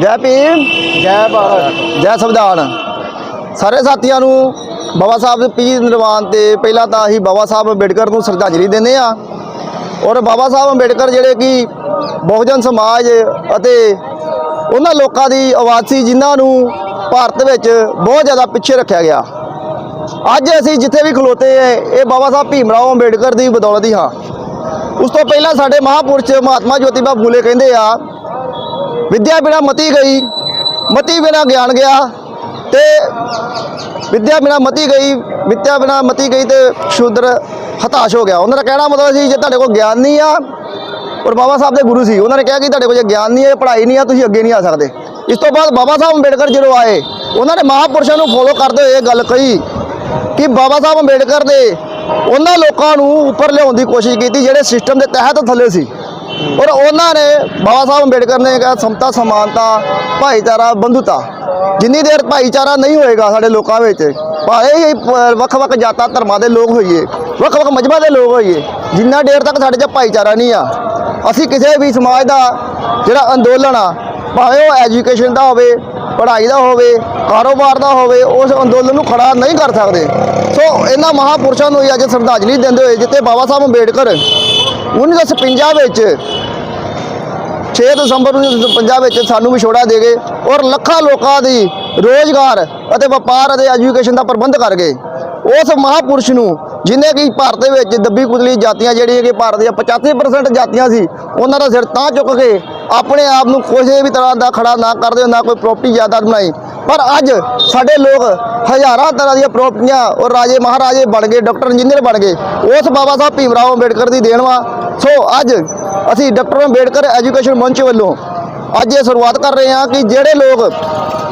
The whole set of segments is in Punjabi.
ਜੈ ਭੀਮ। ਜੈ ਭਾਰਤ। ਜੈ ਸੰਵਿਧਾਨ। ਸਾਰੇ ਸਾਥੀਆਂ ਨੂੰ ਬਾਬਾ ਸਾਹਿਬ ਦੇ ਪੀਰ ਨਿਰਵਾਣ ਤੇ ਪਹਿਲਾਂ ਤਾਂ ਅਸੀਂ ਬਾਬਾ ਸਾਹਿਬ ਅੰਬੇਡਕਰ ਨੂੰ ਸ਼ਰਧਾਂਜਲੀ ਦਿੰਦੇ ਆ ਔਰ ਬਾਬਾ ਸਾਹਿਬ ਅੰਬੇਡਕਰ ਜਿਹੜੇ ਕਿ ਬਹੁਜਨ ਸਮਾਜ ਅਤੇ ਉਹਨਾਂ ਲੋਕਾਂ ਦੀ ਆਵਾਜ਼ ਸੀ ਜਿਨ੍ਹਾਂ ਨੂੰ ਭਾਰਤ ਵਿੱਚ ਬਹੁਤ ਜ਼ਿਆਦਾ ਪਿੱਛੇ ਰੱਖਿਆ ਗਿਆ। ਅੱਜ ਅਸੀਂ ਜਿੱਥੇ ਵੀ ਖਲੋਤੇ ਹੈ ਇਹ ਬਾਬਾ ਸਾਹਿਬ ਭੀਮ ਰਾਓ ਅੰਬੇਡਕਰ ਦੀ ਬਦੌਲਤ ਹੀ ਹਾਂ। ਉਸ ਤੋਂ ਪਹਿਲਾਂ ਸਾਡੇ ਮਹਾਪੁਰਸ਼ ਮਹਾਤਮਾ ਜੋਤੀਬਾ ਫੂਲੇ ਕਹਿੰਦੇ ਆ ਵਿਦਿਆ ਬਿਨਾ ਮਤੀ ਗਈ, ਮਤੀ ਬਿਨਾ ਗਿਆਨ ਗਿਆ ਤੇ ਵਿਦਿਆ ਬਿਨਾ ਮਤੀ ਗਈ, ਵਿਦਿਆ ਬਿਨਾ ਮਤੀ ਗਈ ਤੇ ਸ਼ੂਦਰ ਹਤਾਸ਼ ਹੋ ਗਿਆ। ਉਹਨਾਂ ਦਾ ਕਹਿਣਾ ਮਤਲਬ ਸੀ, ਜੇ ਤੁਹਾਡੇ ਕੋਲ ਗਿਆਨ ਨਹੀਂ ਆ, ਔਰ ਬਾਬਾ ਸਾਹਿਬ ਦੇ ਗੁਰੂ ਸੀ, ਉਹਨਾਂ ਨੇ ਕਿਹਾ ਕਿ ਤੁਹਾਡੇ ਕੋਲ ਜੇ ਗਿਆਨ ਨਹੀਂ ਹੈ, ਪੜ੍ਹਾਈ ਨਹੀਂ ਆ, ਤੁਸੀਂ ਅੱਗੇ ਨਹੀਂ ਆ ਸਕਦੇ। ਇਸ ਤੋਂ ਬਾਅਦ ਬਾਬਾ ਸਾਹਿਬ ਅੰਬੇਡਕਰ ਜਦੋਂ ਆਏ, ਉਹਨਾਂ ਨੇ ਮਹਾਪੁਰਸ਼ਾਂ ਨੂੰ ਫੋਲੋ ਕਰਦੇ ਹੋਏ ਇਹ ਗੱਲ ਕਹੀ ਕਿ ਬਾਬਾ ਸਾਹਿਬ ਅੰਬੇਡਕਰ ਦੇ ਉਹਨਾਂ ਲੋਕਾਂ ਨੂੰ ਉੱਪਰ ਲਿਆਉਣ ਦੀ ਕੋਸ਼ਿਸ਼ ਕੀਤੀ, ਜਿਹੜੇ ਸਿਸਟਮ ਦੇ ਤਹਿਤ ਥੱਲੇ ਸੀ। ਔਰ ਉਹਨਾਂ ਨੇ ਬਾਬਾ ਸਾਹਿਬ ਅੰਬੇਡਕਰ ਨੇ ਕਿਹਾ, ਸਮਤਾ, ਸਮਾਨਤਾ, ਭਾਈਚਾਰਾ, ਬੰਧੁਤਾ। ਜਿੰਨੀ ਦੇਰ ਭਾਈਚਾਰਾ ਨਹੀਂ ਹੋਏਗਾ ਸਾਡੇ ਲੋਕਾਂ ਵਿੱਚ, ਭਾਵੇਂ ਹੀ ਵੱਖ-ਵੱਖ ਜਾਤਾਂ, ਧਰਮਾਂ ਦੇ ਲੋਕ ਹੋਈਏ, ਵੱਖ-ਵੱਖ ਮਜ਼ਹਬਾਂ ਦੇ ਲੋਕ ਹੋਈਏ, ਜਿੰਨਾ ਦੇਰ ਤੱਕ ਸਾਡੇ 'ਚ ਭਾਈਚਾਰਾ ਨਹੀਂ ਆ, ਅਸੀਂ ਕਿਸੇ ਵੀ ਸਮਾਜ ਦਾ ਜਿਹੜਾ ਅੰਦੋਲਨ ਆ, ਭਾਵੇਂ ਉਹ ਐਜੂਕੇਸ਼ਨ ਦਾ ਹੋਵੇ, ਪੜ੍ਹਾਈ ਦਾ ਹੋਵੇ, ਕਾਰੋਬਾਰ ਦਾ ਹੋਵੇ, ਉਸ ਅੰਦੋਲਨ ਨੂੰ ਖੜਾ ਨਹੀਂ ਕਰ ਸਕਦੇ। ਸੋ ਇਹਨਾਂ ਮਹਾਪੁਰਸ਼ਾਂ ਨੂੰ ਹੀ ਅੱਜ ਸ਼ਰਧਾਂਜਲੀ ਦਿੰਦੇ ਹੋਏ ਜਿੱਥੇ ਬਾਬਾ ਸਾਹਿਬ ਅੰਬੇਡਕਰ 1956 ਵਿੱਚ 6 ਦਸੰਬਰ 1956 ਵਿੱਚ ਸਾਨੂੰ ਵਿਛੋੜਾ ਦੇ ਗਏ ਔਰ ਲੱਖਾਂ ਲੋਕਾਂ ਦੀ ਰੋਜ਼ਗਾਰ ਅਤੇ ਵਪਾਰ ਅਤੇ ਐਜੂਕੇਸ਼ਨ ਦਾ ਪ੍ਰਬੰਧ ਕਰ ਗਏ। ਉਸ ਮਹਾਪੁਰਸ਼ ਨੂੰ, ਜਿਨੇ ਕਿ ਭਾਰਤ ਦੇ ਵਿੱਚ ਦੱਬੀ ਕੁਚਲੀ ਜਾਤੀਆਂ ਜਿਹੜੀਆਂ ਕਿ ਭਾਰਤ ਦੀਆਂ 85% ਜਾਤੀਆਂ ਸੀ, ਉਹਨਾਂ ਦਾ ਸਿਰ ਤਾਂ ਚੁੱਕ ਕੇ ਆਪਣੇ ਆਪ ਨੂੰ ਕਿਸੇ ਵੀ ਤਰ੍ਹਾਂ ਦਾ ਖੜਾ ਨਾ ਕਰਦੇ, ਨਾ ਕੋਈ ਪ੍ਰੋਪਰਟੀ ਜਾਇਦਾਦ ਬਣਾਈ। ਪਰ ਅੱਜ ਸਾਡੇ ਲੋਕ ਹਜ਼ਾਰਾਂ ਤਰ੍ਹਾਂ ਦੀਆਂ ਪ੍ਰੋਪਰਟੀਆਂ ਔਰ ਰਾਜੇ ਮਹਾਰਾਜੇ ਬਣ ਗਏ, ਡਾਕਟਰ ਇੰਜੀਨੀਅਰ ਬਣ ਗਏ। ਉਸ ਬਾਬਾ ਸਾਹਿਬ ਭੀਮ ਰਾਓ ਅੰਬੇਡਕਰ ਦੀ ਦੇਣ ਵਾ। ਸੋ ਅੱਜ ਅਸੀਂ ਡਾਕਟਰ ਅੰਬੇਡਕਰ ਐਜੂਕੇਸ਼ਨ ਮੰਚ ਵੱਲੋਂ ਅੱਜ ਇਹ ਸ਼ੁਰੂਆਤ ਕਰ ਰਹੇ ਹਾਂ ਕਿ ਜਿਹੜੇ ਲੋਕ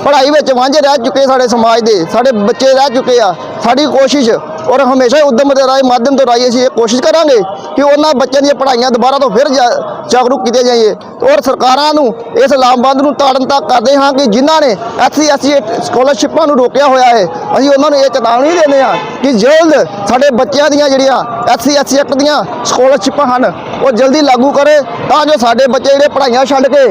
ਪੜ੍ਹਾਈ ਵਿੱਚ ਵਾਂਝੇ ਰਹਿ ਚੁੱਕੇ ਸਾਡੇ ਸਮਾਜ ਦੇ, ਸਾਡੇ ਬੱਚੇ ਰਹਿ ਚੁੱਕੇ ਆ, ਸਾਡੀ ਕੋਸ਼ਿਸ਼ ਔਰ ਹਮੇਸ਼ਾ ਹੀ ਉਦਮ ਦੇ ਰਾਹੀਂ, ਮਾਧਿਅਮ ਤੋਂ ਰਾਹੀਂ ਅਸੀਂ ਇਹ ਕੋਸ਼ਿਸ਼ ਕਰਾਂਗੇ ਕਿ ਉਹਨਾਂ ਬੱਚਿਆਂ ਦੀਆਂ ਪੜ੍ਹਾਈਆਂ ਦੁਬਾਰਾ ਤੋਂ ਫਿਰ ਜਾ- ਜਾਗਰੂਕ ਕੀਤੇ ਜਾਈਏ। ਔਰ ਸਰਕਾਰਾਂ ਨੂੰ ਇਸ ਲਾਮਬੰਦ ਨੂੰ ਤਾੜਨ ਤੱਕ ਕਰਦੇ ਹਾਂ ਕਿ ਜਿਨ੍ਹਾਂ ਨੇ ਐਸਸੀ ਐਸਸੀ ਸਕਾਲਰਸ਼ਿਪਾਂ ਨੂੰ ਰੋਕਿਆ ਹੋਇਆ ਹੈ, ਅਸੀਂ ਉਹਨਾਂ ਨੂੰ ਇਹ ਚੇਤਾਵਨੀ ਦਿੰਦੇ ਹਾਂ ਕਿ ਜਲਦ ਸਾਡੇ ਬੱਚਿਆਂ ਦੀਆਂ ਜਿਹੜੀਆਂ ਐਸਸੀ ਐਸਸੀ ਐਕਟ ਦੀਆਂ ਸਕਾਲਰਸ਼ਿਪਾਂ ਹਨ, ਉਹ ਜਲਦੀ ਲਾਗੂ ਕਰੇ ਤਾਂ ਜੋ ਸਾਡੇ ਬੱਚੇ ਜਿਹੜੇ ਪੜ੍ਹਾਈਆਂ ਛੱਡ ਕੇ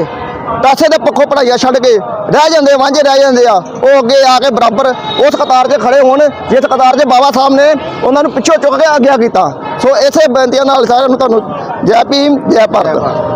ਪੈਸੇ ਦੇ ਪੱਖੋਂ ਪੜ੍ਹਾਈਆਂ ਛੱਡ ਕੇ ਰਹਿ ਜਾਂਦੇ ਵਾਂਝੇ ਰਹਿ ਜਾਂਦੇ ਆ। ਉਹ ਅੱਗੇ ਆ ਕੇ ਬਰਾਬਰ ਉਸ ਕਤਾਰ 'ਚ ਖੜੇ ਹੋਣ, ਜਿਸ ਕਤਾਰ 'ਚ ਬਾਬਾ ਸਾਹਿਬ ਨੇ ਉਹਨਾਂ ਨੂੰ ਪਿੱਛੋਂ ਚੁੱਕ ਕੇ ਅੱਗੇ ਕੀਤਾ। ਸੋ ਇਸੇ ਬੇਨਤੀਆਂ ਨਾਲ ਸਾਰਿਆਂ ਨੂੰ ਤੁਹਾਨੂੰ ਜੈ ਭੀਮ, ਜੈ ਭਾਰਤ।